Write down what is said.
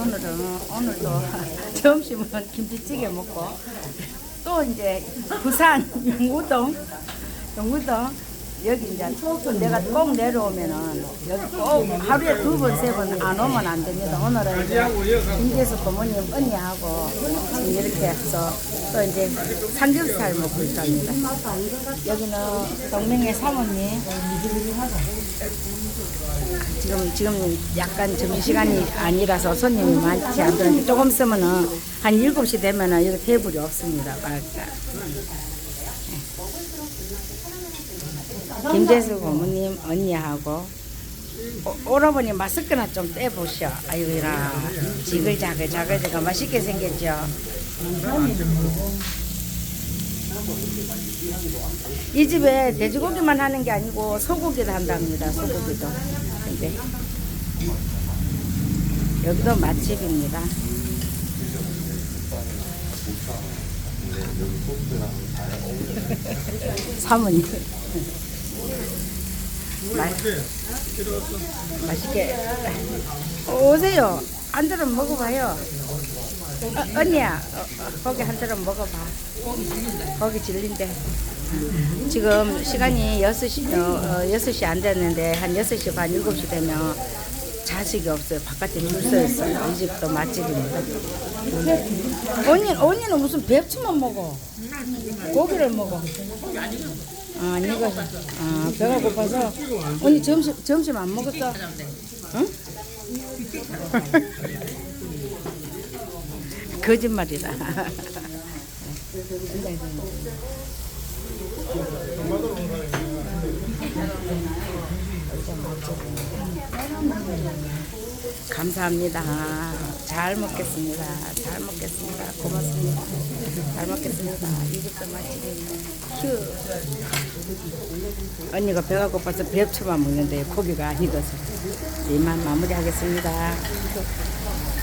오늘은 오늘도 점심은 김치찌개 먹고 또 이제 부산 영우동 영우동 여기 이제 내가 꼭 내려오면은 여기 꼭 하루에 두 번 세 번 안 오면 안 됩니다. 오늘은 이제 김재수 부모님 언니하고 이렇게 해서 또 이제 삼겹살 먹고 있답니다. 여기는 동명의 사모님 지금 지금 약간 점심시간이 아니라서 손님이 많지 않더라도 조금 있으면은 한 7시 되면은 여기 테이블이 없습니다. 맞아. 김재수 고모님 언니하고 오- 오라버니 마스크나 좀 떼보셔. 아유라 지글자글 자글자글 맛있게 생겼죠. 이 집에 돼지고기만 하는 게 아니고 소고기도 한답니다. 소고기도. 근데 여기도 맛집입니다. 사모님. 맛, 맛있게. 오세요. 한 드럼 먹어봐요. 어, 언니야, 어, 어, 거기 한 드럼 먹어봐. 거기 질린데. 지금 시간이 6시, 어, 어, 6시 안 됐는데, 한 6시 반, 7시 되면 자식이 없어요. 바깥에 줄 서 있어요. 이 집도 맛집입니다. 언니, 언니는 무슨 배추만 먹어? 고기를 먹어. 아, 이거, 아, 배가 고파서. 언니 점심, 점심 안 먹었어? 응? 거짓말이다. 감사합니다. 잘 먹겠습니다. 잘 먹겠습니다. 고맙습니다. 잘 먹겠습니다. 이집도 맛집이네. 휴. 언니가 배가 고파서 배추만 먹는데 고기가 아니어서 이만 마무리하겠습니다. 휴.